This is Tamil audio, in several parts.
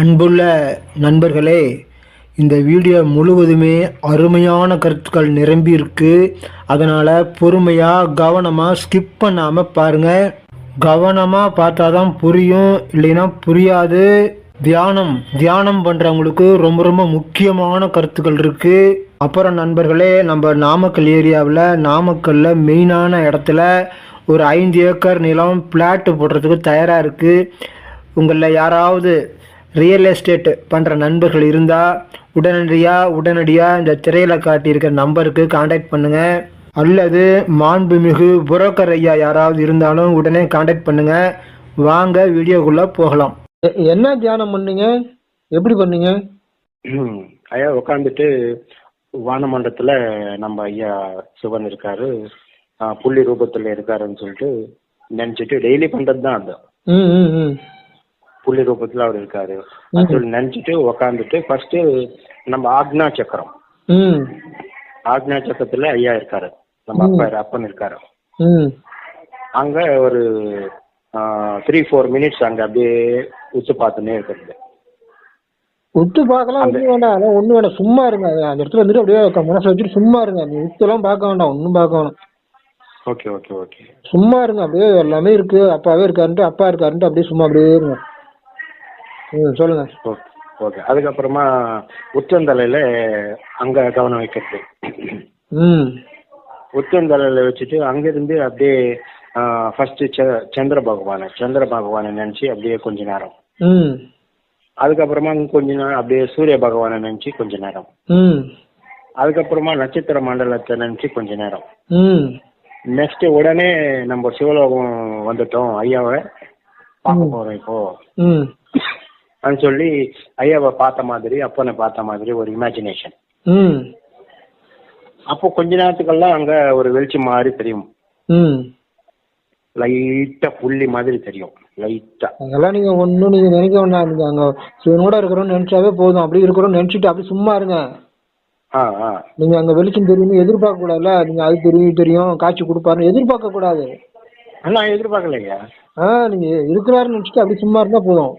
அன்புள்ள நண்பர்களே இந்த வீடியோ முழுவதுமே அருமையான கருத்துக்கள் நிரம்பி இருக்கு அதனால் பொறுமையாக கவனமாக ஸ்கிப் பண்ணாமல் பாருங்கள் கவனமாக பார்த்தா தான் புரியும் இல்லைன்னா புரியாது. தியானம் தியானம் பண்ணுறவங்களுக்கு ரொம்ப ரொம்ப முக்கியமான கருத்துக்கள் இருக்குது அப்புறம் நண்பர்களே நம்ம நாமக்கல் ஏரியாவில் நாமக்கல்லில் மெயினான இடத்துல ஒரு ஐந்து ஏக்கர் நிலம் பிளாட்டு போடுறதுக்கு தயாராக இருக்குது உங்களில் யாராவது ரியல் எஸ்டேட் பண்ணுற நண்பர்கள் இருந்தால் உடனடியாக உடனடியாக இந்த திரையில் காட்டியிருக்கிற நம்பருக்கு காண்டாக்ட் பண்ணுங்கள் அல்லது மாண்புமிகு புரோக்கர் ஐயா யாராவது இருந்தாலும் உடனே காண்டாக்ட் பண்ணுங்கள் வாங்க வீடியோக்குள்ளே போகலாம். என்ன தியானம் பண்ணீங்க? எப்படி பண்ணீங்க? ம். ஐயா உட்காந்துட்டு வானமண்டலத்துல நம்ம ஐயா சிவன் இருக்காரு. புள்ளி ரூபத்துல இருக்காருன்னு சொல்லிட்டு நினைச்சிட்டு டெய்லி பண்றது தான் அது. ம் ம் ம். புள்ளி ரூபத்துல அவர் இருக்காரு. அது சொல்லி நினைச்சிட்டு உட்காந்துட்டு ஃபர்ஸ்ட் நம்ம ஆக்னா சக்கரம். ஆக்னா சக்கரத்துல ஐயா இருக்காரு. நம்ம அப்பா அப்பன் இருக்காரு. அங்க ஒரு த்ரீ ஃபோர் மினிட்ஸ் அங்க அப்படியே உச்சு பார்த்துன்னே இருக்கிறது. உத்து பார்க்கலாம் ஒன்றும் வேண்டாம். அதெல்லாம் ஒன்றும் வேண்டாம். சும்மா இருங்க. அந்த இடத்துல வந்துட்டு அப்படியே மனசுல வச்சுட்டு சும்மா இருங்க. நீ உத்துலாம் பார்க்க வேண்டாம். ஒன்றும் பார்க்க வேண்டாம் ஓகே ஓகே ஓகே. சும்மா இருங்க. அப்படியே எல்லாமே இருக்கு. அப்பாவே இருக்காருன்ட்டு அப்பா இருக்காருன்ட்டு அப்படியே சும்மா அப்படியே இருங்க. ம் சொல்லுங்க. Okay okay. அதுக்கப்புறமா உச்சந்தலையில அங்க கவனம் வைக்கிறது. ம். உச்சந்தலையில வச்சுட்டு அங்கிருந்து அப்படியே ஃபர்ஸ்ட் சந்திர பகவானை சந்திர பகவானை நினைச்சு அப்படியே கொஞ்ச நேரம். ம். அதுக்கப்புறமா கொஞ்ச நேரம் அப்படியே சூரிய பகவானை நினைச்சு கொஞ்ச நேரம். ம். அதுக்கப்புறமா நட்சத்திர மண்டலத்தை நினைச்சு கொஞ்ச நேரம். ம். நெக்ஸ்ட் உடனே நம்ம சிவலோகம் வந்துட்டோம். ஐயாவை பார்க்க போறோம் இப்போ. அப்படின்னு சொல்லி ஐயாவை பார்த்த மாதிரி அப்பனை பார்த்த மாதிரி ஒரு இமேஜினேஷன் அப்போ கொஞ்ச நேரத்துக்கெல்லாம் அங்க ஒரு வெளிச்சம் மாதிரி தெரியும். லைட்டா புள்ளி மாதிரி தெரியும். லைட்டா. அதெல்லாம் நீங்க ஒன்றும் நீங்க நினைக்க வேண்டாம். நீங்க அங்க சிவனோட இருக்கிறோம்னு நினைச்சாவே போதும். அப்படி இருக்கிறோம்னு நினைச்சிட்டு அப்படி சும்மா இருங்க. நீங்க அங்க வெளிச்சம் தெரியும் எதிர்பார்க்க கூடாதுல்ல? நீங்க அது தெரியும் தெரியும் காட்சி கொடுப்பாருன்னு எதிர்பார்க்க கூடாது. நான் எதிர்பார்க்கலையா. ஆ நீங்க இருக்கிறாருன்னு நினைச்சிட்டு அப்படி சும்மா இருந்தா போதும்.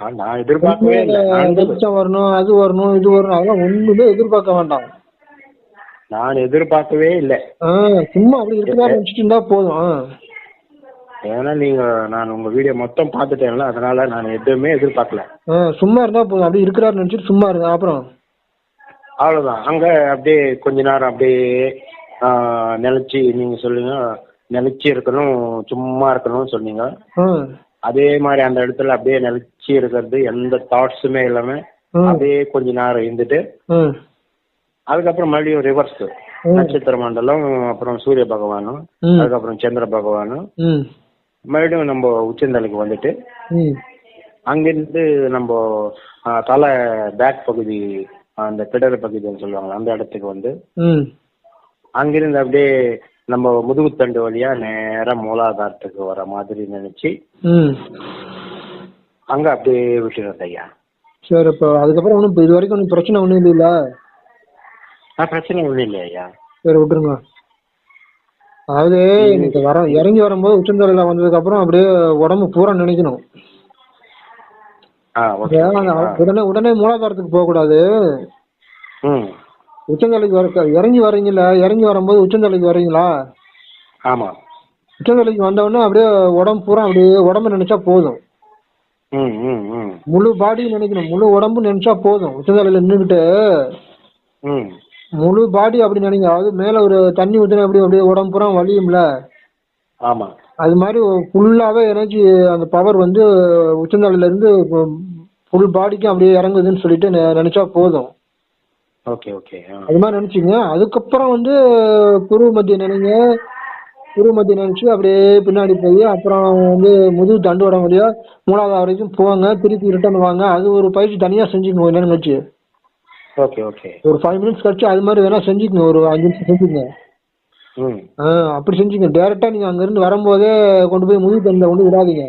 நான் எதிர்பார்க்கவே இல்லை. வரணும் அது வரணும் இது வரணும் அதெல்லாம் ஒண்ணுமே எதிர்பார்க்க வேண்டாம் நான் எதிர்பார்க்கவே இல்லை. சும்மா அப்படி நினைச்சிட்டு இருந்தா போதும். ஏன்னா நீங்க நான் உங்க வீடியோ மொத்தம் பார்த்துட்டேன்ல அதனால நான் எதுவுமே எதிர்பார்க்கல. சும்மா இருந்தா போதும் அப்படி இருக்கிறாருன்னு நினைச்சிட்டு சும்மா இருங்க அப்புறம். அவ்வளவுதான். அங்க அப்படியே கொஞ்ச நேரம் அப்படியே ஆ, நிலைச்சு நீங்க சொல்லுங்க நிலைச்சு இருக்கணும் சும்மா இருக்கணும்னு சொன்னீங்க. அதே மாதிரி அந்த இடத்துல அப்படியே நிலைச்சு இருக்கிறது எந்த தாட்ஸுமே இல்லாம. அப்படியே கொஞ்ச நேரம் இருந்துட்டு அதுக்கப்புறம் மறுபடியும் ரிவர்ஸ் நட்சத்திர மண்டலம் அப்புறம் சூரிய பகவானும். அதுக்கப்புறம் சந்திர பகவானும். மறுபடியும் நம்ம உச்சந்தலைக்கு வந்துட்டு அங்கிருந்து நம்ம தலை பேக் பகுதி அந்த பிடர் பகுதின்னு சொல்லுவாங்க அந்த இடத்துக்கு வந்து அங்கிருந்து அப்படியே நம்ம முதுகுத்தண்டு வழியா நேரா மூலாதாரத்துக்கு வர மாதிரி நினைச்சு அங்க அப்படியே விட்டுறது ஐயா. சரி இப்போ அதுக்கப்புறம் ஒன்றும் இது வரைக்கும் ஒன்றும் பிரச்சனை ஒன்றும் இல்லைல்ல? ஆ, பிரச்சனை ஒன்றும் இல்லையா ஐயா? சரி விட்டுருங்க. அதாவது நீங்க வர இறங்கி வரும்போது உச்சந்தலையில் வந்ததுக்கு அப்புறம் அப்படியே உடம்பு பூரா நினைக்கணும். உடனே உடனே மூலாதாரத்துக்கு போகக்கூடாது. ம். உச்சந்தலைக்கு வர இறங்கி வர்றீங்களா இறங்கி வரும்போது உச்சந்தலைக்கு வர்றீங்களா? ஆமா. உச்சந்தலைக்கு வந்த உடனே அப்படியே உடம்பு பூரா அப்படியே உடம்பு நினைச்சா போதும். ம் ம் ம். முழு பாடி நினைக்கணும். முழு உடம்பு நினைச்சா போதும். உச்சந்தலையில் நின்றுக்கிட்டு ம். முழு பாடி அப்படி நினைங்க. அதாவது மேல ஒரு தண்ணி ஊற்றினா அப்படி அப்படியே உடம்பு பூரா வலியும்ல? ஆமா. அது மாதிரி ஃபுல்லாவே எனர்ஜி அந்த பவர் வந்து உச்சந்தலையில இருந்து ஃபுல் பாடிக்கும் அப்படியே இறங்குதுன்னு சொல்லிட்டு நினைச்சா போதும். ஓகே ஓகே அது மாதிரி நினைச்சீங்க அதுக்கப்புறம் வந்து குரு மத்திய நினைங்க. குரு மத்திய நினைச்சு அப்படியே பின்னாடி போய் அப்புறம் வந்து முதுகு தண்டுவடம் வழியா மூணாவது வரைக்கும் போங்க. திருப்பி ரிட்டர்ன் வாங்க. அது ஒரு பயிற்சி தனியா செஞ்சுக்கணும் கொஞ்ச நேரம் கழிச்சு ஓகே ஓகே ஒரு ஃபைவ் மினிட்ஸ் கழிச்சு அது மாதிரி வேணா செஞ்சுக்கங்க. ஒரு அஞ்சு நிமிஷம் செஞ்சுக்கங்க. ம். ஆ அப்படி செஞ்சுங்க டேரெக்டா நீங்க அங்கிருந்து வரும்போதே கொண்டு போய் முதுகு தண்டில் கொண்டு விடாதீங்க.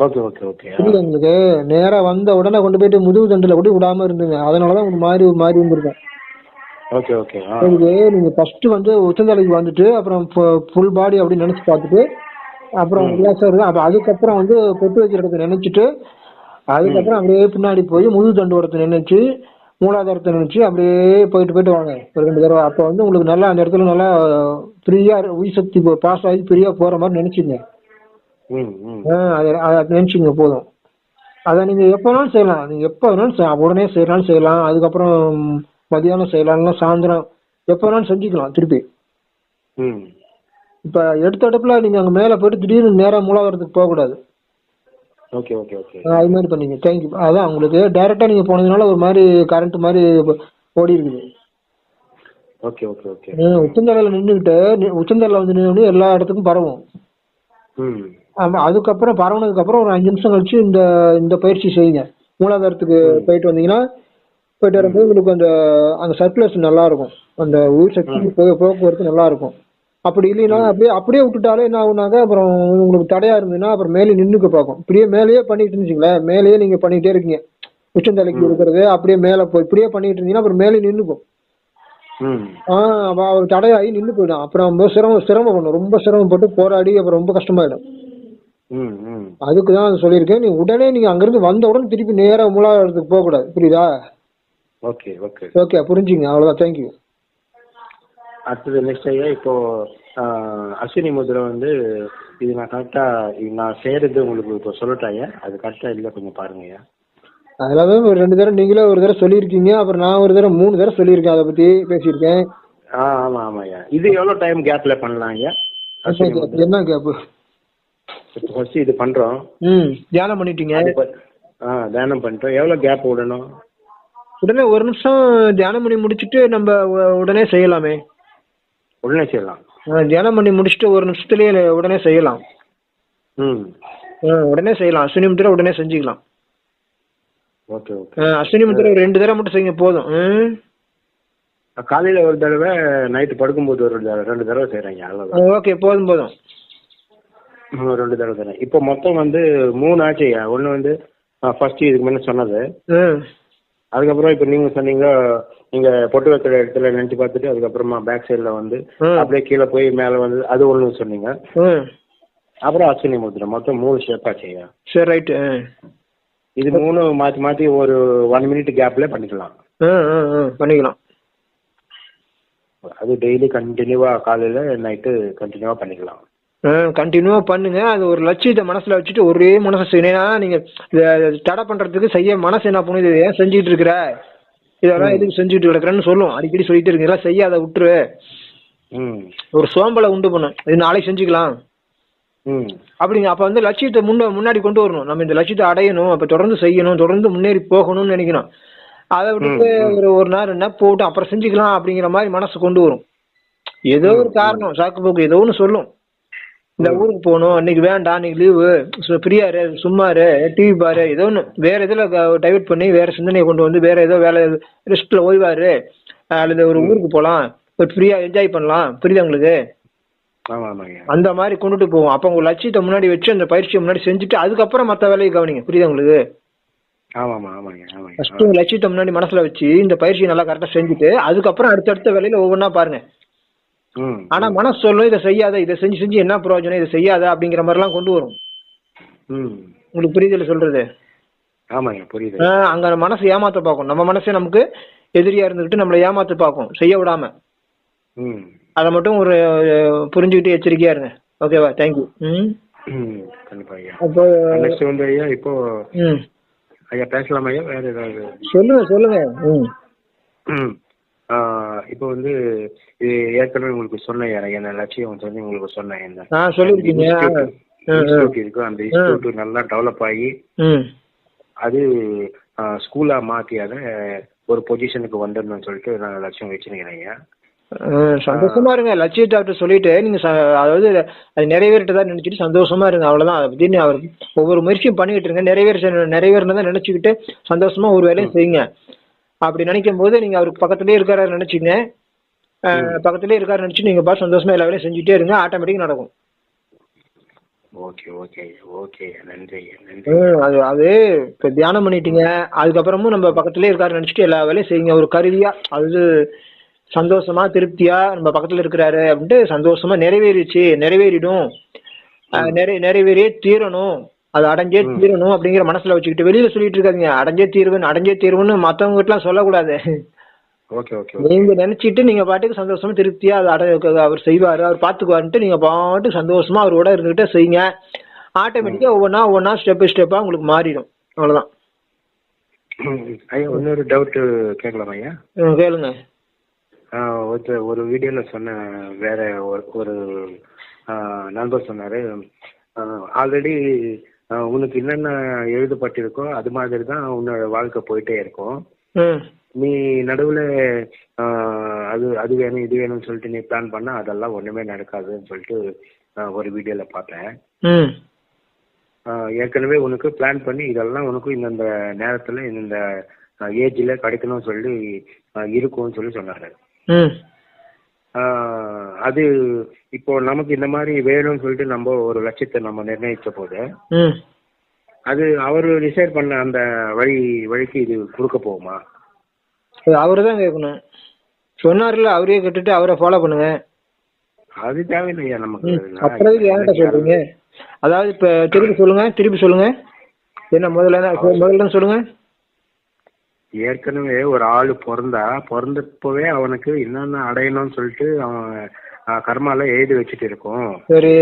ஓகே ஓகே ஓகே புரியுதா உங்களுக்கு. நேரா வந்த உடனே கொண்டு போயிட்டு முதுகு தண்டில் கூட விடாம இருந்துங்க. அதனாலதான் ஒரு மாதிரி ஒரு மாதிரி இருந்திருக்கும் ஓகே ஓகே இதுக்கு நீங்க ஃபர்ஸ்ட் வந்து உச்சந்தலைக்கு வந்துட்டு அப்புறம் ஃபுல் பாடி அப்படின்னு நினைச்சு பார்த்துட்டு அப்புறம் ரிலாக்ஸா இருக்கும் அப்ப அதுக்கப்புறம் வந்து பொட்டு வைக்கிற இடத்த நினைச்சிட்டு அதுக்கப்புறம் அப்படியே பின்னாடி போய் முழு தண்டுவரத்தை நினைச்சு மூலாதாரத்தை நினைச்சு அப்படியே போயிட்டு போயிட்டு வாங்க. ஒரு ரெண்டு தடவை. அப்போ வந்து உங்களுக்கு நல்லா அந்த இடத்துல நல்லா ஃப்ரீயா உயிர் சக்தி பாஸ் ஆகி ஃப்ரீயா போற மாதிரி நினைச்சுங்க அதை நினைச்சுங்க போதும். அதை நீங்க எப்போ வேணாலும் செய்யலாம். நீங்க எப்போ வேணாலும் செய்யலாம். உடனே செய்யறாலும் செய்யலாம். அதுக்கப்புறம் மதியானம் செய்யலாம் சாயந்தரம் எப்போ வேணாலும் செஞ்சுக்கலாம் திருப்பி. ம். இப்ப எடுத்த அடுப்புல நீங்க அங்க மேல போயிட்டு திடீர்னு நேரா மூலாதாரத்துக்கு போக கூடாது ஓகே ஓகே. ஓகே அது மாதிரி பண்ணீங்க. தேங்க்யூ அதான் உங்களுக்கு டைரக்டா நீங்க போனதுனால ஒரு மாதிரி கரண்ட் மாதிரி ஓடி இருக்குது. Okay okay okay. உச்சந்தலையில நின்றுக்கிட்டு உச்சந்தலையில வந்து நின்று எல்லா இடத்துக்கும் பரவும். ம் ஆமா, அதுக்கப்புறம் பரவுனதுக்கு அப்புறம் ஒரு அஞ்சு நிமிஷம் கழிச்சு இந்த இந்த பயிற்சி செய்யுங்க. மூலாதாரத்துக்கு போயிட்டு வந்தீங்கன்னா போயிட்டு வரும்போது உங்களுக்கு அந்த அந்த சர்க்குலேஷன் நல்லா இருக்கும் அந்த உயிர் சக்தி போக போக்குவரத்து நல்லா இருக்கும் அப்படி இல்லைன்னா அப்படியே அப்படியே விட்டுட்டாலே என்ன ஆகுனாக்க அப்புறம் உங்களுக்கு தடையா இருந்ததுன்னா அப்புறம் மேலே நின்னுக்க பார்க்கும். இப்படியே மேலேயே பண்ணிட்டு இருந்துச்சுங்களேன் மேலேயே நீங்க பண்ணிட்டே இருக்கீங்க. உச்சந்தலைக்கு இருக்கிறது அப்படியே மேலே போய் இப்படியே பண்ணிட்டு இருந்தீங்கன்னா அப்புறம் மேலே நின்னுக்கும் ம். ஆஹ் தடையாகி நின்று போயிடும். அப்புறம் ரொம்ப சிரமம் சிரமம் பண்ணும் ரொம்ப சிரமப்பட்டு போராடி அப்புறம் ரொம்ப கஷ்டமாயிடும். அதுக்கு தான் சொல்லியிருக்கேன். நீ உடனே நீங்க அங்கிருந்து வந்த உடனே திருப்பி நேரா மூலாதாரத்துக்கு போக கூடாது. புரியுதா? Okay okay. ஓகே புரிஞ்சுங்க. அவ்வளவுதான். தேங்க்யூ அடுத்தது நெக்ஸ்ட் ஐயா இப்போ அஸ்வினி முதிரை வந்து இது நான் கரெக்டா நான் செய்யறது உங்களுக்கு இப்போ சொல்லட்டா ஐயா? அது கரெக்டா இல்லை கொஞ்சம் பாருங்க ஐயா. அதெல்லாம் ஒரு ரெண்டு தடவை நீங்களே ஒரு தடவை சொல்லியிருக்கீங்க. அப்புறம் நான் ஒரு தடவை மூணு தடவை சொல்லியிருக்கேன். அதை பத்தி பேசியிருக்கேன். ஆ ஆமா ஆமா ஐயா. இது எவ்வளோ டைம் கேப்ல பண்ணலாம் ஐயா? என்ன இப்போ ஃபர்ஸ்ட் இது பண்றோம். ம் தியானம் பண்ணிட்டீங்க? ஆ தியானம் பண்ணிட்டோம் எவ்வளோ கேப் விடணும்? உடனே ஒரு நிமிஷம் தியானம் பண்ணி முடிச்சுட்டு நம்ம உடனே செய்யலாமே. உடனே செய்யலாம். தியானம் பண்ணி முடிச்சுட்டு ஒரு நிமிஷத்துலயே உடனே செய்யலாம். ம். உடனே செய்யலாம். அஸ்வினி முத்திரை உடனே செஞ்சுக்கலாம். Okay okay. அஸ்வினி முத்திரை ரெண்டு தடவை மட்டும் செய்யுங்க போதும். காலையில ஒரு தடவை நைட்டு படுக்கும்போது ஒரு ரெண்டு தடவை அவ்வளோதான் ஓகே போதும் போதும். ரெண்டு தடவை தரேன் இப்போ மொத்தம் வந்து மூணு ஆச்சு ஐயா. ஒன்று வந்து ஃபர்ஸ்ட் இதுக்கு முன்ன சொன்னது. அதுக்கப்புறம் இப்போ நீங்க சொன்னீங்க நீங்க பொட்டு வைக்கிற இடத்துல நினைச்சு பார்த்துட்டு அதுக்கப்புறமா பேக் சைடில் வந்து. அப்படியே கீழே போய் மேலே வந்து அது ஒன்று சொன்னீங்க. அப்புறம் அஸ்வினி முத்திரை மொத்தம் மூணு ஷேப் ஆச்சு ஐயா. சரி ரைட்டு இது மூணு மாற்றி மாற்றி ஒரு ஒன் மினிட் கேப்ல பண்ணிக்கலாம். பண்ணிக்கலாம். அது டெய்லி கண்டினியூவாக காலையில் நைட்டு கண்டினியூவாக பண்ணிக்கலாம். கண்டினியூவாக பண்ணுங்க. அது ஒரு லட்சியத்தை மனசுல வச்சுட்டு ஒரே மனசை செய்யணும். நீங்க இதை தடை பண்றதுக்கு செய்ய மனசு என்ன பண்ணுது இதை ஏன் செஞ்சுட்டு இருக்கிற? இதெல்லாம் எதுக்கு செஞ்சுட்டு கிடக்குறேன்னு சொல்லும். அடிக்கடி சொல்லிட்டு இருக்கு இதெல்லாம் செய்யாத விட்டுரு. ஒரு சோம்பலை உண்டு பண்ணும். இது நாளைக்கு செஞ்சுக்கலாம். அப்படிங்க. அப்ப வந்து லட்சியத்தை முன்ன முன்னாடி கொண்டு வரணும். நம்ம இந்த லட்சியத்தை அடையணும். அப்ப தொடர்ந்து செய்யணும். தொடர்ந்து முன்னேறி போகணும்னு நினைக்கணும். அதை விட்டுட்டு ஒரு ஒரு நாள் நாள் போட்டு அப்புறம் செஞ்சுக்கலாம் அப்படிங்கிற மாதிரி மனசு கொண்டு வரும். ஏதோ ஒரு காரணம். சாக்கு போக்கு ஏதோ ஒன்று சொல்லும். இந்த ஊருக்கு போகணும். இன்னைக்கு வேண்டாம். இன்னைக்கு லீவு ஃப்ரீயா இரு சும்மா இரு டிவி பாரு ஏதோ ஒன்று வேற இதுல டைவர்ட் பண்ணி வேற சிந்தனையை கொண்டு வந்து வேற ஏதோ வேலை ரெஸ்ட்ல ஓய்வாரு. அல்லது ஒரு ஊருக்கு போகலாம் ஒரு ஃப்ரீயா என்ஜாய் பண்ணலாம். புரியுதா உங்களுக்கு? அந்த மாதிரி கொண்டுட்டு போவோம். அப்போ உங்க லட்சியத்தை முன்னாடி வச்சு அந்த பயிற்சியை முன்னாடி செஞ்சுட்டு அதுக்கப்புறம் மற்ற வேலையை கவனிங்க. புரியுதா உங்களுக்கு? ஃபர்ஸ்ட் உங்க லட்சியத்தை முன்னாடி மனசுல வச்சு இந்த பயிற்சியை நல்லா கரெக்டா செஞ்சுட்டு அதுக்கப்புறம் அடுத்தடுத்த வேலையில ஒவ்வொன்றா பாருங்க. ஆனா மனசு சொல்லும் இதை செய்யாத இதை செஞ்சு செஞ்சு என்ன பிரயோஜனம் இதை செய்யாத அப்படிங்கிற மாதிரிலாம் கொண்டு வரும். உங்களுக்கு புரியுதுல சொல்றது? ஆமாங்க புரியுது. அங்க மனசு ஏமாத்த பார்க்கும் நம்ம மனசே நமக்கு எதிரியா இருந்துகிட்டு நம்மளை ஏமாத்த பார்க்கும் செய்ய விடாம. அதை மட்டும் ஒரு அஹ், புரிஞ்சுக்கிட்டு எச்சரிக்கையா இருங்க. ஓகேவா? தேங்க்யூ கண்டிப்பா ஐயா. அப்போ நெக்ஸ்ட் வந்து ஐயா இப்போ ஐயா பேசலாமா ஐயா? வேற ஏதாவது? சொல்லுங்க சொல்லுங்க. ம். இப்போ வந்து இது ஏற்கனவே உங்களுக்கு சொன்னேன் ஐயா என்ன லட்சியம் சொல்லி உங்களுக்கு சொன்னேன் ஆ சொல்லியிருக்கீங்க. இன்ஸ்டியூட் இருக்கு. அந்த இன்ஸ்டியூட் நல்லா டெவலப் ஆகி அது ஸ்கூலா மாத்தி அதை ஒரு பொசிஷனுக்கு வந்துடணும்னு சொல்லிட்டு நான் லட்சியம் அஹ் சந்தோஷமா இருங்க. லட்சிய டாக்டர் சொல்லிட்டு நீங்க அதாவது அது நிறைவேறிட்டதா நினைச்சிட்டு சந்தோஷமா இருங்க. அவ்வளவுதான். அதை பத்தி அவர் ஒவ்வொரு முயற்சியும் பண்ணிக்கிட்டு இருங்க. நிறைவேற நிறைவேறினதா நினைச்சுக்கிட்டு சந்தோஷமா ஒரு வேலையும் செய்யுங்க. அப்படி நினைக்கும் போது நீங்க அவருக்கு பக்கத்துலயே இருக்காரு நினைச்சீங்க. பக்கத்துலயே இருக்காரு நினைச்சு நீங்க பாட்டு சந்தோஷமா எல்லா வேலையும் செஞ்சுட்டே இருங்க. ஆட்டோமேட்டிக் நடக்கும். Okay okay okay. நன்றி அது அது இப்ப தியானம் பண்ணிட்டீங்க. அதுக்கப்புறமும் நம்ம பக்கத்துலயே இருக்காரு நினைச்சிட்டு எல்லா வேலையும் செய்யுங்க. ஒரு கருவியா அது சந்தோஷமா திருப்தியா நம்ம பக்கத்துல இருக்கிறாரு அப்படின்ட்டு சந்தோஷமா நிறைவேறிச்சு நிறைவேறிடும். அஹ், நிறை நிறைவேறியே தீரணும். அது அடைஞ்சே தீரணும் அப்படிங்கிற மனசுல வச்சுக்கிட்டு வெளியில சொல்லிட்டு இருக்காதீங்க. அடைஞ்சே தீர்வுன்னு அடைஞ்சே தீர்வுன்னு மத்தவங்க கிட்ட சொல்ல ஓகே ஓகே. நீங்க நினைச்சிட்டு நீங்க பாட்டுக்கு சந்தோஷமா திருப்தியா அதை அடை அவர் செய்வாரு அவர் பாத்துக்குவாருன்ட்டு நீங்க பாட்டு சந்தோஷமா அவரோட இருந்துகிட்டே செய்யுங்க ஆட்டோமேட்டிக்கா ஒவ்வொன்றா ஒவ்வொன்றா ஸ்டெப் பை ஸ்டெப்பா உங்களுக்கு மாறிடும். அவ்வளவுதான். ஐயா இன்னொரு டவுட் கேட்கலாமா ஐயா? கேளுங்க. ஒருத்தர் ஒரு வீடியோல சொன்ன வேற ஒரு ஒரு நண்பர் சொன்னாரு. ஆல்ரெடி உனக்கு என்னென்ன எழுதப்பட்டிருக்கோ அது மாதிரி தான் உன்னோட வாழ்க்கை போயிட்டே இருக்கும். நீ நடுவுல அது அது வேணும் இது வேணும்னு சொல்லிட்டு நீ பிளான் பண்ணா அதெல்லாம் ஒண்ணுமே நடக்காதுன்னு சொல்லிட்டு ஒரு வீடியோல பார்த்தேன். ஏற்கனவே உனக்கு பிளான் பண்ணி இதெல்லாம் உனக்கு இந்தந்த நேரத்துல இந்த ஏஜ்ல கிடைக்கணும்னு சொல்லி இருக்கும்னு சொல்லி சொன்னாரு. அது இப்போ நமக்கு இந்த மாதிரி வேணும்னு சொல்லிட்டு நம்ம ஒரு லட்சியத்தை நம்ம நிர்ணயிச்ச போது அது அவர் டிசைட் பண்ண அந்த வழி வழிக்கு இது கொடுக்க போகுமா? அவரு தான் கேட்கணும். சொன்னார்ல அவரே கேட்டுட்டு அவரை ஃபாலோ பண்ணுங்க. அது தேவையில்லையா நமக்கு? அப்புறம் என்கிட்ட சொல்றீங்க? அதாவது இப்ப திருப்பி சொல்லுங்க திருப்பி சொல்லுங்க. என்ன முதல்ல என்ன- முதல்ல சொல்லுங்க? ஏற்கனவே ஒரு ஆளு பிறந்தா பிறந்தப்பவே அவனுக்கு என்னென்ன அடையணும்னு சொல்லிட்டு அவன் கர்மால எழுதி வச்சுட்டு இருக்கும். சரி.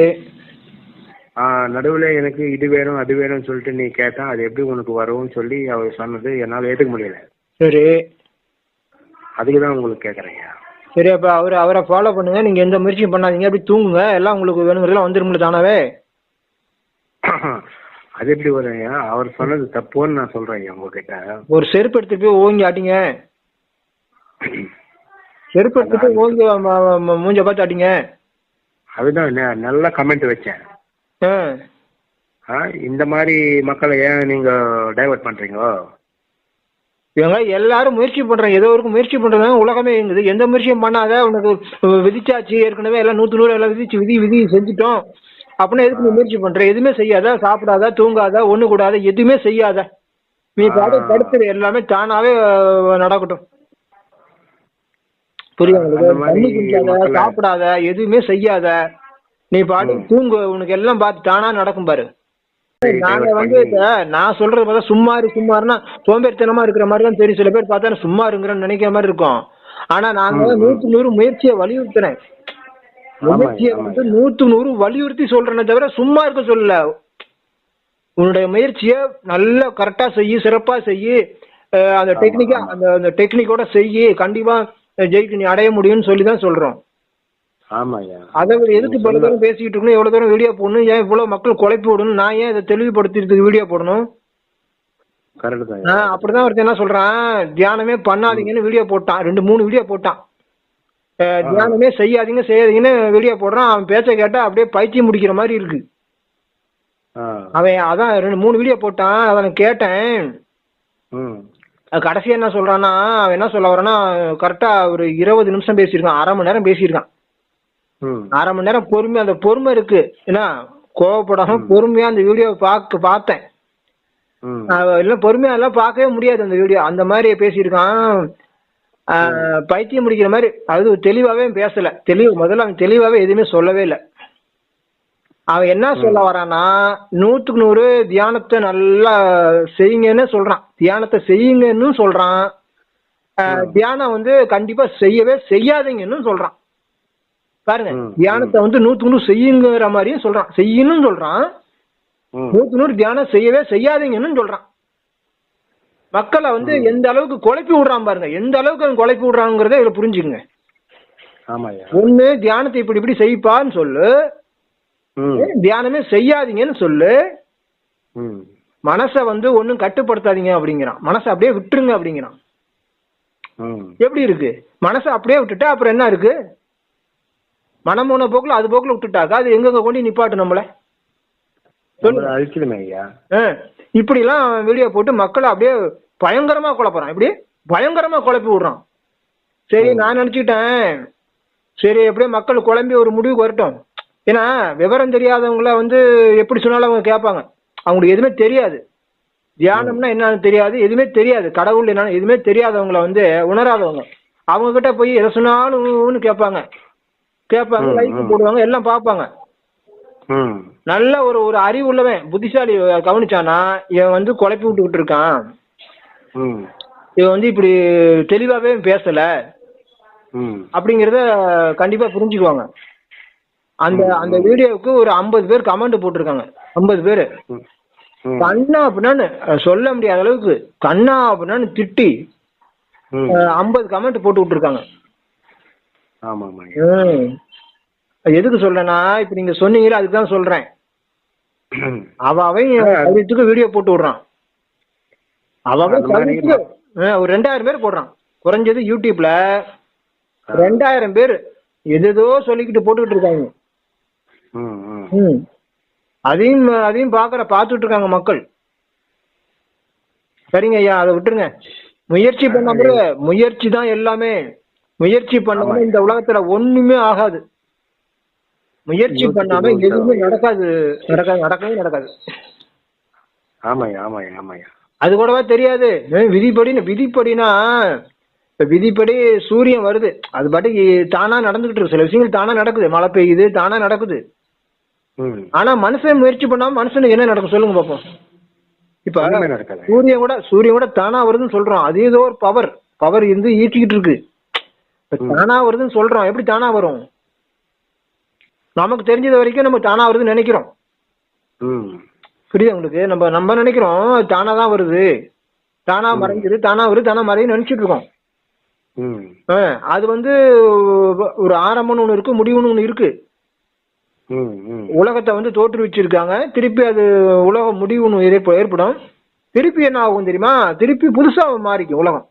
நடுவுல எனக்கு இது வேணும் அது வேணும்னு சொல்லிட்டு நீ கேட்டா அது எப்படி உனக்கு வரும்னு சொல்லி அவர் சொன்னது என்னால ஏத்துக்க முடியல. சரி. அதுக்கு தான் உங்களுக்கு கேக்குறேங்க. சரி அப்ப அவரை அவரை ஃபாலோ பண்ணுங்க. நீங்க எந்த முயற்சியும் பண்ணாதீங்க. அப்படி தூங்குங்க. எல்லாம் உங்களுக்கு வேணுங்கிறதெல்லாம் வந்துரும்ல தானாவே? அது எப்படி வருங்க? அவர் சொன்னது தப்புன்னு நான் சொல்றேன் உங்ககிட்ட. ஒரு செருப்பு எடுத்துட்டு போய் ஓங்கி ஆட்டிங்க. செருப்பு எடுத்துட்டு போய் ஓங்கி ம- ம- ம- மூஞ்ச பார்த்து ஆட்டிங்க அதுதான் நல்ல கமெண்ட் வச்சேன். இந்த மாதிரி மக்களை ஏன் நீங்க டைவர்ட் பண்றீங்க? இவங்க எல்லாரும் முயற்சி பண்றாங்க. ஏதோ ஒரு முயற்சி பண்றாங்க உலகமே இயங்குது எந்த முயற்சியும் பண்ணாத உனக்கு விதிச்சாச்சு ஏற்கனவே எல்லாம் நூத்து நூறு எல்லாம் விதிச்சு விதி விதி செஞ்சுட்டோம். அப்படின்னா எதுக்கு நீ முயற்சி பண்ற? எதுவுமே செய்யாத சாப்பிடாத தூங்காத ஒண்ணு கூடாத எதுவுமே செய்யாத. நீ பாடு படுத்துரு. எல்லாமே தானாவே நடக்கட்டும். புரியுதா உங்களுக்கு? தண்ணி குடிக்காத சாப்பிடாத எதுவுமே செய்யாத நீ பாடு தூங்கு உனக்கு எல்லாம் பார்த்து தானா நடக்கும் பாரு. நாங்க வந்து நான் சொல்றது பார்த்தா சும்மா இரு சும்மாருன்னா சோம்பேறித்தனமா இருக்கிற மாதிரி தான் தெரியும் சில பேர் பார்த்தா சும்மா இருங்கிறேன்னு நினைக்கிற மாதிரி இருக்கும். ஆனா நாங்க நூத்து நூறு முயற்சியை வலியுறுத்துறேன். முயற்சியை வந்து நூத்து நூறு வலியுறுத்தி சொல்றேனே தவிர சும்மா இருக்க சொல்லல. உன்னுடைய முயற்சியை நல்லா கரெக்டா செய்யு சிறப்பா செய்யு அந்த டெக்னிக்கா அந்த அந்த டெக்னிக்கோட செய்யு கண்டிப்பா ஜெயிக்க நீ அடைய முடியும்னு சொல்லி தான் சொல்றோம் அதை எதுக்கு இவ்வளவு தூரம் பேசிக்கிட்டு இருக்கணும். எவ்வளவு தூரம் வீடியோ போடணும்? ஏன் இவ்வளவு மக்கள் குழப்பி விடணும் நான் ஏன் இதை தெளிவுபடுத்துறதுக்கு வீடியோ போடணும்? அப்படிதான் ஒருத்தன் என்ன சொல்றான்? தியானமே பண்ணாதீங்கன்னு வீடியோ போட்டான். ரெண்டு மூணு வீடியோ போட்டான். தியானமே செய்யாதீங்க செய்யாதீங்கன்னு வீடியோ போடுறான். அவன் பேச்ச கேட்டா அப்படியே பைத்தியம் முடிக்கிற மாதிரி இருக்கு. அவன் அதான் ரெண்டு மூணு வீடியோ போட்டான். அதை நான் கேட்டேன். கடைசியா என்ன சொல்றான்னா அவன் என்ன சொல்ல வரான்னா கரெக்டா ஒரு இருபது நிமிஷம் பேசியிருக்கான் அரை மணி நேரம் பேசியிருக்கான். அரை மணி நேரம் பொறுமை அந்த பொறுமை இருக்கு. என்ன கோவப்படாம பொறுமையா அந்த வீடியோ பார்க்க பார்த்தேன். இல்ல பொறுமையா எல்லாம் பார்க்கவே முடியாது அந்த வீடியோ. அந்த மாதிரி பேசியிருக்கான். பைத்தியம் முடிக்கிற மாதிரி. அது தெளிவாவே பேசல. தெளிவு முதல்ல அவன் தெளிவாவே எதுவுமே சொல்லவே இல்லை. அவன் என்ன சொல்ல வரான்னா நூத்துக்கு நூறு தியானத்தை நல்லா செய்யுங்கன்னு சொல்றான். தியானத்தை செய்யுங்கன்னு சொல்றான். தியானம் வந்து கண்டிப்பா செய்யவே செய்யாதீங்கன்னு சொல்றான். பாருங்க தியானத்தை வந்து நூத்துக்கு நூறு செய்யுங்கிற மாதிரியும் சொல்றான். செய்யணும்னு சொல்றான். ம். நூத்து நூறு தியானம் செய்யவே செய்யாதீங்கன்னு சொல்றான். மக்களை வந்து எந்த அளவுக்கு குழப்பி விடுறான் பாருங்க. எந்த அளவுக்கு அவன் குழப்பி விடுறாங்கிறத இதுல புரிஞ்சுக்குங்க. ஒண்ணு தியானத்தை இப்படி இப்படி செய்ப்பான்னு சொல்லு. தியானமே செய்யாதீங்கன்னு சொல்லு. மனசை வந்து ஒண்ணும் கட்டுப்படுத்தாதீங்க அப்படிங்கிறான். மனசை அப்படியே விட்டுருங்க அப்படிங்கிறான். எப்படி இருக்கு? மனசை அப்படியே விட்டுட்டா அப்புறம் என்ன இருக்கு? மனம் போன போக்குல அது போக்குல விட்டுட்டாக்கா அது எங்க கொண்டு நிப்பாட்டு நம்மள? ஆ, இப்படிலாம் வீடியோ போட்டு மக்களை அப்படியே பயங்கரமா குழப்பறான் இப்படி பயங்கரமா குழப்பி விடுறான். சரி நான் நினைச்சிட்டேன் சரி எப்படியோ மக்கள் குழம்பி ஒரு முடிவுக்கு வரட்டும். ஏன்னா விவரம் தெரியாதவங்கள வந்து எப்படி சொன்னாலும் அவங்க கேட்பாங்க. அவங்களுக்கு எதுவுமே தெரியாது. தியானம்னா என்னன்னு தெரியாது எதுவுமே தெரியாது. கடவுள் என்ன எதுவுமே தெரியாதவங்கள வந்து உணராதவங்க. அவங்க கிட்ட போய் எதை சொன்னாலும் கேட்பாங்க. கேட்பாங்க லைக். போடுவாங்க எல்லாம் பார்ப்பாங்க. நல்ல ஒரு ஒரு அறிவு உள்ளவன் புத்திசாலி கவனிச்சானா இவன் வந்து குழப்பி விட்டுக்கிட்டு இருக்கான். இவன் வந்து இப்படி தெளிவாவே பேசல. அப்படிங்கறத கண்டிப்பா புரிஞ்சுக்குவாங்க. அந்த அந்த வீடியோவுக்கு ஒரு ஐம்பது பேர் கமெண்ட் போட்டிருக்காங்க. ஐம்பது பேர். கண்ணா அப்படின்னு சொல்ல முடியாத அளவுக்கு கண்ணா அப்படின்னு திட்டி ஐம்பது கமெண்ட் போட்டு விட்டுருக்காங்க. எதுக்கு சொல்றேன்னா இப்ப நீங்க சொன்னீங்களா அதுக்கு தான் சொல்றேன். அவ அவன் வீடியோ போட்டு விடுறான். அவ அவன் ஒரு ரெண்டாயிரம் பேர் போடுறான். குறைஞ்சது யூடியூப்ல ரெண்டாயிரம் பேர் எதேதோ சொல்லிக்கிட்டு போட்டுக்கிட்டு இருக்காங்க. அதையும் அதையும் பாக்குற பார்த்துட்டு இருக்காங்க மக்கள். சரிங்க ஐயா அதை விட்டுருங்க. முயற்சி பண்ணாம முயற்சி தான் எல்லாமே. முயற்சி பண்ணாம இந்த உலகத்துல ஒண்ணுமே ஆகாது. முயற்சி பண்ணாம எதுவுமே நடக்காது. நடக்காது நடக்கவே நடக்காது. ஆமாய்யா ஆமாய்யா ஆமாய்யா. அது கூடவா தெரியாது. விதிப்படி விதிப்படினா இப்ப விதிப்படி சூரியன் வருது. அது பாட்டுக்கு தானா நடந்துகிட்டு இருக்கு. சில விஷயங்கள் தானா நடக்குது. மழை பெய்யுது தானா நடக்குது. ஆனா மனுஷன் முயற்சி பண்ணாம மனுஷனுக்கு என்ன நடக்கும் சொல்லுங்க பாப்போம். இப்ப சூரியன் கூட சூரியன் கூட தானா வருதுன்னு சொல்றோம் அது ஏதோ ஒரு பவர் பவர் இருந்து ஈட்டிக்கிட்டு இருக்கு. தானா வருதுன்னு சொல்றோம் எப்படி தானா வரும்? நமக்கு தெரிஞ்சது வரைக்கும் நம்ம தானா வருதுன்னு நினைக்கிறோம். புரியுது உங்களுக்கு? நம்ம நம்ம நினைக்கிறோம் தானா தான் வருது. தானா மறைஞ்சிரு தானா வருது தானா மறையும் நினைச்சிட்டு இருக்கோம். அது வந்து ஒரு ஆரம்பம்னு ஒண்ணு இருக்கு முடிவுன்னு ஒண்ணு இருக்கு. உலகத்தை வந்து தோற்றுவிச்சிருக்காங்க. திருப்பி அது உலக முடிவுன்னு ஏற்ப- ஏற்படும். திருப்பி என்ன ஆகும் தெரியுமா? திருப்பி புதுசா மாறிக்கும் உலகம்.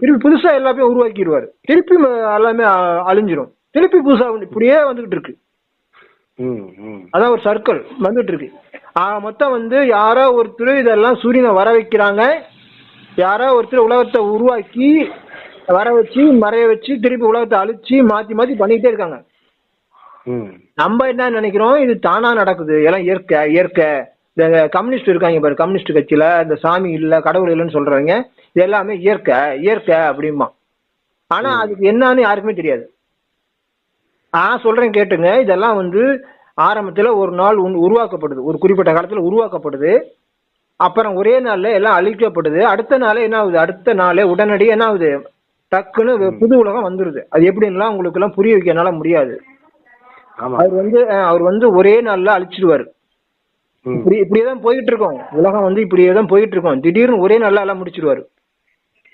திருப்பி புதுசா எல்லாமே உருவாக்கிடுவாரு. திருப்பி எல்லாமே அழிஞ்சிரும். திருப்பி புதுசா இப்படியே வந்துகிட்டு இருக்கு. அதான் ஒரு சர்க்கிள் வந்துட்டு இருக்கு. மொத்தம் வந்து யாரோ ஒருத்தர் இதெல்லாம் சூரியனை வர வைக்கிறாங்க. யாரோ ஒருத்தர் உலகத்தை உருவாக்கி வர வச்சு மறைய வச்சு திருப்பி உலகத்தை அழிச்சு மாத்தி மாத்தி பண்ணிட்டே இருக்காங்க. நம்ம என்ன நினைக்கிறோம்? இது தானா நடக்குது. எல்லாம் இயற்கை இயற்கை. இந்த கம்யூனிஸ்ட் இருக்காங்க பாரு கம்யூனிஸ்ட் கட்சியில இந்த சாமி இல்ல கடவுள் இல்லைன்னு சொல்றவங்க இது எல்லாமே இயற்கை இயற்கை அப்படிம்பா ஆனா அதுக்கு என்னன்னு யாருக்குமே தெரியாது. நான் சொல்றேன் கேட்டுங்க இதெல்லாம் வந்து ஆரம்பத்துல ஒரு நாள் உருவாக்கப்படுது. ஒரு குறிப்பிட்ட காலத்துல உருவாக்கப்படுது. அப்புறம் ஒரே நாள்ல எல்லாம் அழிக்கப்படுது அடுத்த நாளே என்ன ஆகுது? அடுத்த நாளே உடனடியே என்ன ஆகுது? டக்குன்னு புது உலகம் வந்துருது. அது எப்படின்லாம் உங்களுக்கு எல்லாம் புரிய வைக்க என்னால முடியாது. அவர் வந்து அவர் வந்து ஒரே நாள்ல அழிச்சிடுவாரு ம். இப்படி இப்படியேதான் போயிட்டு இருக்கோம் உலகம் வந்து இப்படியே தான் போயிட்டு இருக்கோம் திடீர்னு ஒரே நாள்ல எல்லாம் முடிச்சிடுவாரு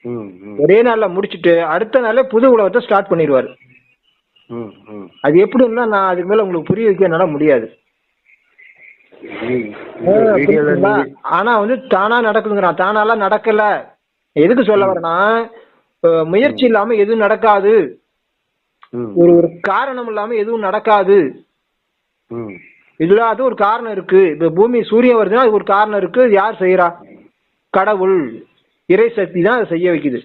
ம் ம். ஒரே நாள்ல முடிச்சிட்டு அடுத்த நாளே புது உலகத்தை ஸ்டார்ட் பண்ணிடுவாரு. அது எப்படின்னா நான் அதுக்கு மேல உங்களுக்கு புரிய வைக்க என்னால முடியாது. ஆனா வந்து தானா நடக்குதுங்கிறான் தானாலாம் நடக்கல. எதுக்கு சொல்ல வரேன்னா முயற்சி இல்லாம எதுவும் நடக்காது. ஒரு ஒரு காரணம் இல்லாம எதுவும் நடக்காது. அது ஒரு காரணம் இருக்கு. இப்ப பூமி சூரியன் வருதுன்னா அது ஒரு காரணம் இருக்கு. யார் செய்யறா கடவுள். இறை சக்தி தான் அதை செய்ய வைக்குது.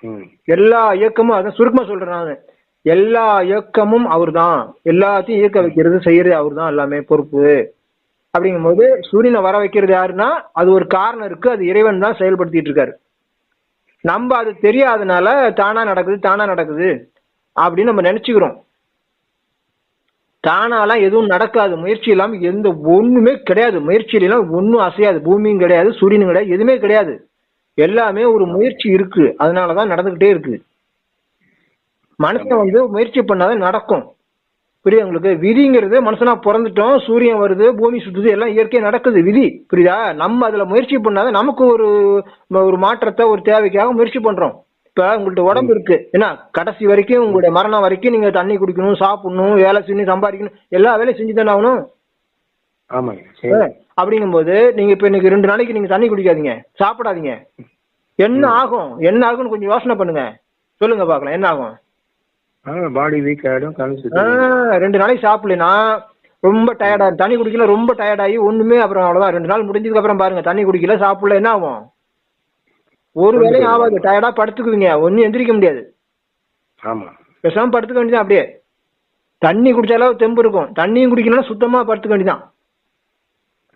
ம். எல்லா இயக்கமும் அதான் சுருக்கமா சொல்றேன் நான். எல்லா இயக்கமும் அவர்தான். எல்லாத்தையும் இயக்க வைக்கிறது செய்யறது அவர்தான். எல்லாமே பொறுப்பு. அப்படிங்கும்போது சூரியனை வர வைக்கிறது யாருன்னா அது ஒரு காரணம் இருக்கு. அது இறைவன் தான் செயல்படுத்திட்டு இருக்காரு. நம்ம அது தெரியாதனால தானா நடக்குது தானா நடக்குது. அப்படின்னு நம்ம நினைச்சுக்கிறோம். தானாலாம் எதுவும் நடக்காது. முயற்சி இல்லாம எந்த ஒண்ணுமே கிடையாது. முயற்சி இல்லாம ஒண்ணும் அசையாது. பூமியும் கிடையாது சூரியனும் கிடையாது எதுவுமே கிடையாது. எல்லாமே ஒரு முயற்சி இருக்கு. அதனாலதான் நடந்துகிட்டே இருக்கு. மனுஷன் வந்து முயற்சி பண்ணாதான் நடக்கும். புரியுது உங்களுக்கு? விதிங்கிறது மனுஷனா பிறந்துட்டோம் சூரியன் வருது பூமி சுத்துது எல்லாம் இயற்கையா நடக்குது. விதி. புரியுதா? நம்ம அதுல முயற்சி பண்ணாதான் நமக்கு ஒரு ஒரு மாற்றத்தை ஒரு தேவைக்காக முயற்சி பண்றோம். இப்ப உங்கள்ட்ட உடம்பு இருக்கு. என்ன கடைசி வரைக்கும் உங்களுடைய மரணம் வரைக்கும் நீங்க தண்ணி குடிக்கணும் சாப்பிடணும் வேலை செஞ்சு சம்பாதிக்கணும் எல்லா வேலையும் செஞ்சு தானே ஆகணும். ஆமாங்க அப்படிங்கும்போது நீங்க இப்ப இன்னைக்கு ரெண்டு நாளைக்கு நீங்க தண்ணி குடிக்காதீங்க சாப்பிடாதீங்க. என்ன ஆகும்? என்ன ஆகும்னு கொஞ்சம் யோசனை பண்ணுங்க. சொல்லுங்க பார்க்கலாம். என்ன ஆகும்? பாடி வீக் ஆயிடும் ரெண்டு நாளைக்கு சாப்பிடலனா ரொம்ப டயர்டா தண்ணி குடிக்கல ரொம்ப டயர்டாகி ஒண்ணுமே அப்புறம் அவ்வளவுதான். ரெண்டு நாள் முடிஞ்சதுக்கு அப்புறம் பாருங்க தண்ணி குடிக்கல சாப்பிடல என்ன ஆகும்? ஒரு வேலையும் ஆகாது. டயர்டா படுத்துக்குவீங்க. ஒன்னும் எந்திரிக்க முடியாது. ஆமா. பேசாம படுத்துக்க வேண்டியதான் அப்படியே. தண்ணி குடிச்சாலும் தெம்பு இருக்கும். தண்ணியும் குடிக்கலன்னா சுத்தமா படுத்துக்க வேண்டியதான்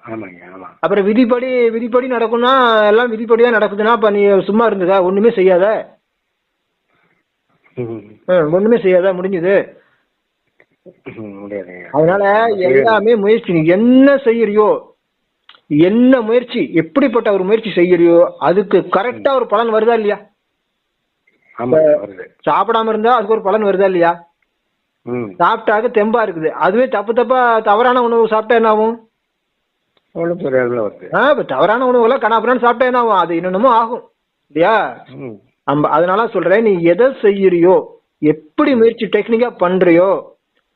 ஆமாங்க ஆமா. அப்புறம் விதிப்படி விதிப்படி நடக்கும்னா எல்லாம் விதிப்படியா நடக்குதுன்னா அப்ப நீ சும்மா இருந்துக்க ஒண்ணுமே செய்யாத? ஒண்ணுமே செய்யாத? முடிஞ்சுது. அதனால எல்லாமே முயற்சி. நீ என்ன செய்யறியோ என்ன முயற்சி எப்படிப்பட்ட ஒரு முயற்சி செய்யறியோ அதுக்கு கரெக்டா ஒரு பலன் வருதா இல்லையா? சாப்பிடாம இருந்தா அதுக்கு ஒரு பலன் வருதா இல்லையா? சாப்பிட்டாக்க தெம்பா இருக்குது. அதுவே தப்பு தப்பா தவறான உணவு சாப்பிட்டா என்ன ஆகும்? தவறான உணவுலாம் கணாப்படான்னு சாப்பிட்டா என்ன ஆகும்? அது என்னென்னமோ ஆகும். இல்லையா? நம்ம அதனால சொல்றேன் நீ எதை செய்யறியோ எப்படி முயற்சி டெக்னிக்கா பண்றியோ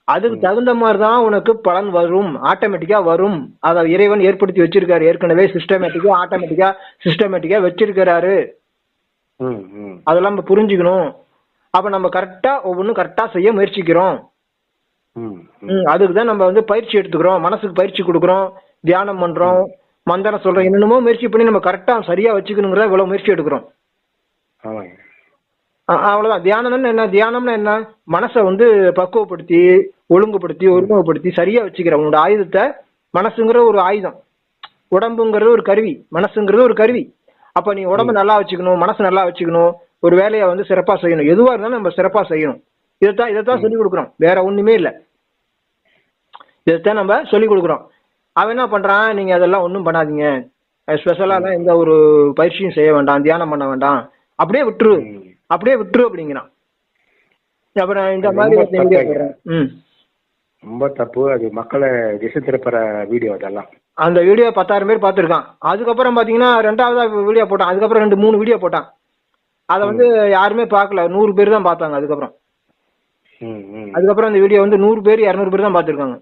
அதுக்கு தகுந்த மாதிரி தான் உனக்கு பலன் வரும். ஆட்டோமேட்டிக்கா வரும். அதை இறைவன் ஏற்படுத்தி வச்சிருக்காரு. ஏற்கனவே சிஸ்டமேட்டிக்கா ஆட்டோமேட்டிக்கா சிஸ்டமேட்டிக்கா வச்சிருக்கிறாரு. ம் ம். அதெல்லாம் நம்ம புரிஞ்சுக்கணும். அப்ப நம்ம கரெக்டா ஒவ்வொன்றும் கரெக்டா செய்ய முயற்சிக்கிறோம். அதுக்கு தான் நம்ம வந்து பயிற்சி எடுத்துக்கிறோம். மனசுக்கு பயிற்சி கொடுக்குறோம். தியானம் பண்றோம். மந்திரம் சொல்றோம். என்னென்னமோ முயற்சி பண்ணி நம்ம கரெக்டா சரியா வச்சுக்கணுங்கிற இவ்வளவு முயற்சி எடுக்கிறோம். ஆமாங்க. அவ்வளவுதான். தியானம்னு என்ன? தியானம்னா என்ன? மனசை வந்து பக்குவப்படுத்தி ஒழுங்குபடுத்தி ஒருமுகப்படுத்தி சரியா வச்சுக்கிற உன்னோட ஆயுதத்தை மனசுங்கிற ஒரு ஆயுதம். உடம்புங்கிறது ஒரு கருவி. மனசுங்கிறது ஒரு கருவி. அப்ப நீ உடம்பு நல்லா வச்சுக்கணும் மனசு நல்லா வச்சுக்கணும் ஒரு வேலையை வந்து சிறப்பா செய்யணும். எதுவா இருந்தாலும் நம்ம சிறப்பா செய்யணும். இதைத்தான் இதைத்தான் சொல்லி கொடுக்குறோம். வேற ஒண்ணுமே இல்லை. இதைத்தான் நம்ம சொல்லி கொடுக்குறோம். அவன் என்ன பண்றான்? நீங்க அதெல்லாம் ஒன்றும் பண்ணாதீங்க. ஸ்பெஷலாலாம் எந்த ஒரு பயிற்சியும் செய்ய வேண்டாம் தியானம் பண்ண வேண்டாம். அப்படியே விட்டுரு. அப்படியே விட்டுரு அப்படிங்கிறான். அப்புறம் இந்த மாதிரி ரொம்ப தப்பு. போடுறான். ம். ரொம்ப தப்பு. அது மக்களை திசை திருப்புற வீடியோ அதெல்லாம். அந்த வீடியோ பத்தாயிரம் பேர் பார்த்துருக்கான். அதுக்கப்புறம் பார்த்தீங்கன்னா ரெண்டாவதா வீடியோ போட்டான். அதுக்கப்புறம் ரெண்டு மூணு வீடியோ போட்டான். அதை வந்து யாருமே பார்க்கல. நூறு பேர் தான் பார்த்தாங்க அதுக்கப்புறம். அதுக்கப்புறம் அந்த வீடியோ வந்து நூறு பேர் இரநூறு பேர் தான் பார்த்துருக்காங்க.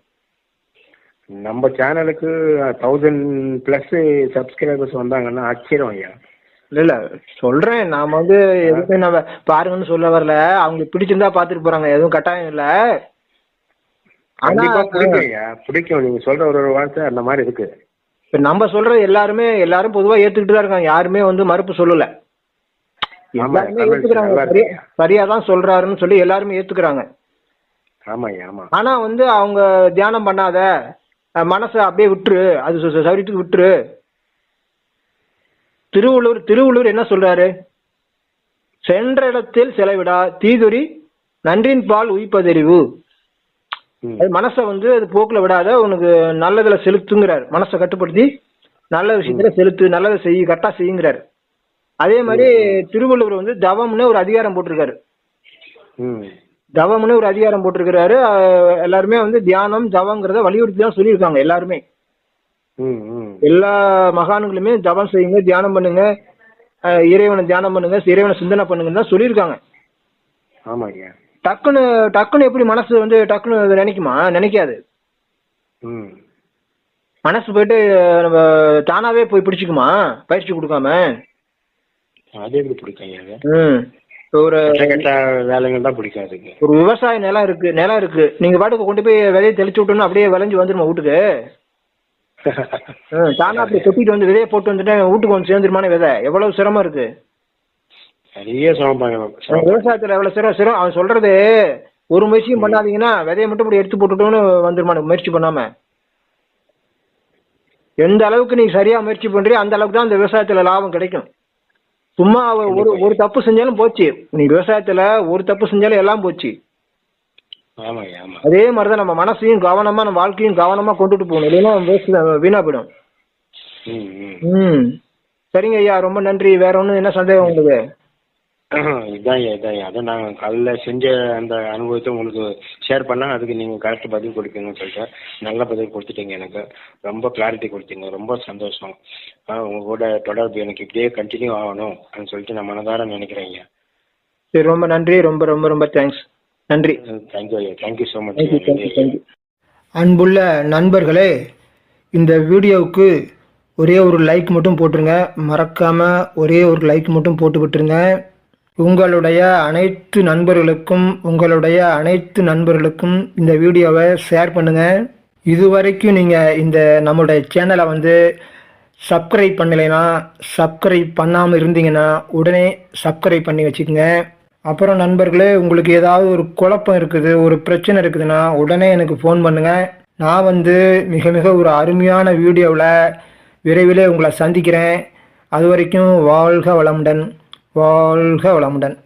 நம்ம சேனலுக்கு தௌசண்ட் ப்ளஸ் சப்ஸ்கிரைபர்ஸ் வந்தாங்கன்னா ஆச்சரியம் ஐயா. இல்ல இல்ல. சொல்றேன். நாம வந்து எதுவுமே நம்ம பாருங்கன்னு சொல்ல வரல. அவங்களுக்கு பிடிச்சிருந்தா பார்த்துட்டு போறாங்க. எதுவும் கட்டாயம் இல்ல. கண்டிப்பா பிடிக்கும். நீங்க சொல்ற ஒரு ஒரு வார்த்தை அந்த மாதிரி இருக்கு. இப்ப நம்ம சொல்றது எல்லாருமே எல்லாரும் பொதுவா ஏத்துக்கிட்டு தான் இருக்காங்க. யாருமே வந்து மறுப்பு சொல்லல. எல்லாருமே ஏத்துக்கிறாங்க. சரியா தான் சொல்றாருன்னு சொல்லி எல்லாருமே ஏத்துக்கிறாங்க. ஆனா வந்து அவங்க தியானம் பண்ணாத மனசை அப்படியே விட்டுரு. அது சௌரியத்துக்கு விட்டுரு. திருவள்ளுவர் திருவள்ளுவர் என்ன சொல்றாரு? சென்ற இடத்தில் செலவிடா தீதுரி நன்றின் பால் உயிப்பதறிவு மனசை வந்து அது போக்குல விடாத உனக்கு நல்லதுல செலுத்துங்கிறார். மனசை கட்டுப்படுத்தி நல்ல விஷயத்துல செலுத்து நல்லதை செய் கரெக்டா செய்யுங்கிறாரு. அதே மாதிரி திருவள்ளுவர் வந்து தவம்னு ஒரு அதிகாரம் போட்டிருக்காரு. தவம்னு ஒரு அதிகாரம் போட்டிருக்கிறாரு. எல்லாருமே வந்து தியானம் தவங்கிறத வலியுறுத்தி தான் சொல்லியிருக்காங்க எல்லாருமே. எல்லா மகான்களுமே தவம் செய்யுங்க தியானம் பண்ணுங்க. இறைவனை தியானம் பண்ணுங்க இறைவனை சிந்தனை பண்ணுங்கன்னு தான் சொல்லியிருக்காங்க. ஆமா ஐயா டக்குன்னு டக்குன்னு எப்படி மனசு வந்து டக்குன்னு நினைக்குமா? நினைக்காது. மனசு போயிட்டு நம்ம தானாவே போய் பிடிச்சிக்குமா? பயிற்சி கொடுக்காம? அது ஒரு வேலைகள் தான் பிடிக்கும் அதுக்கு ஒரு விவசாய நிலம் இருக்கு நிலம் இருக்கு. நீங்க பாட்டுக்கு கொண்டு போய் விதையை தெளிச்சு விட்டோம்னா அப்படியே விளைஞ்சு வந்துருமா வீட்டுக்கு? தானா அப்படி கொட்டிட்டு வந்து விதையை போட்டு வந்துட்டு வீட்டுக்கு வந்து சேர்ந்துருமான விதை. எவ்வளவு சிரமம் இருக்கு? நிறைய சிரமம் விவசாயத்துல எவ்வளவு சிரம் சிரம் அவன் சொல்றது ஒரு முயற்சியும் பண்ணாதீங்கன்னா விதையை மட்டும் இப்படி எடுத்து போட்டுட்டோம்னு வந்துருமான முயற்சி பண்ணாம. எந்த அளவுக்கு நீ சரியா முயற்சி பண்றியோ அந்த அளவுக்கு தான் அந்த விவசாயத்துல லாபம் கிடைக்கும். சும்மா ஒரு ஒரு தப்பு செஞ்சாலும் போச்சு. நீ விவசாயத்துல ஒரு தப்பு செஞ்சாலும் எல்லாம் போச்சு. அதே மாதிரிதான் நம்ம மனசையும் கவனமா நம்ம வாழ்க்கையும் கவனமா கொண்டுட்டு போகணும். இல்லைன்னா தான், வீணா போயிடும். ம் சரிங்க ஐயா ரொம்ப நன்றி. வேற ஒண்ணும் என்ன சந்தேகம் உங்களுக்கு? இதான் ஐயா இதான் ஐயா அதை நான் காலைல செஞ்ச அந்த அனுபவத்தை உங்களுக்கு ஷேர் பண்ணால் அதுக்கு நீங்கள் கரெக்ட் பதில் கொடுப்பீங்கன்னு சொல்லிட்டு நல்ல பதில் கொடுத்துட்டீங்க எனக்கு. ரொம்ப கிளாரிட்டி கொடுத்தீங்க. ரொம்ப சந்தோஷம். ஆ, உங்க கூட தொடர்பு எனக்கு இப்படியே கண்டினியூ ஆகணும் அப்படின்னு சொல்லிட்டு நான் மனதார நினைக்கிறேன் ஐயா. சரி ரொம்ப நன்றி. ரொம்ப ரொம்ப ரொம்ப தேங்க்ஸ் நன்றி. தேங்க்யூ ஐயா. Thank you so much thank you thank you thank you அன்புள்ள நண்பர்களே இந்த வீடியோவுக்கு ஒரே ஒரு லைக் மட்டும் போட்டுருங்க. மறக்காம ஒரே ஒரு லைக் மட்டும் போட்டு விட்டுருங்க. உங்களுடைய அனைத்து நண்பர்களுக்கும் உங்களுடைய அனைத்து நண்பர்களுக்கும் இந்த வீடியோவை ஷேர் பண்ணுங்க. இதுவரைக்கும் நீங்கள் இந்த நம்மளுடைய சேனலை வந்து சப்ஸ்கிரைப் பண்ணலைன்னா சப்ஸ்கிரைப் பண்ணாமல் இருந்தீங்கன்னா உடனே சப்ஸ்கிரைப் பண்ணி வச்சுக்கோங்க. அப்புறம் நண்பர்களே உங்களுக்கு ஏதாவது ஒரு குழப்பம் இருக்குது ஒரு பிரச்சனை இருக்குதுன்னா உடனே எனக்கு ஃபோன் பண்ணுங்கள் நான் வந்து மிக மிக ஒரு அருமையான வீடியோவில் விரைவிலே உங்களை சந்திக்கிறேன். அது வரைக்கும் வாழ்க வளமுடன். வாழ்க வளமுடன்.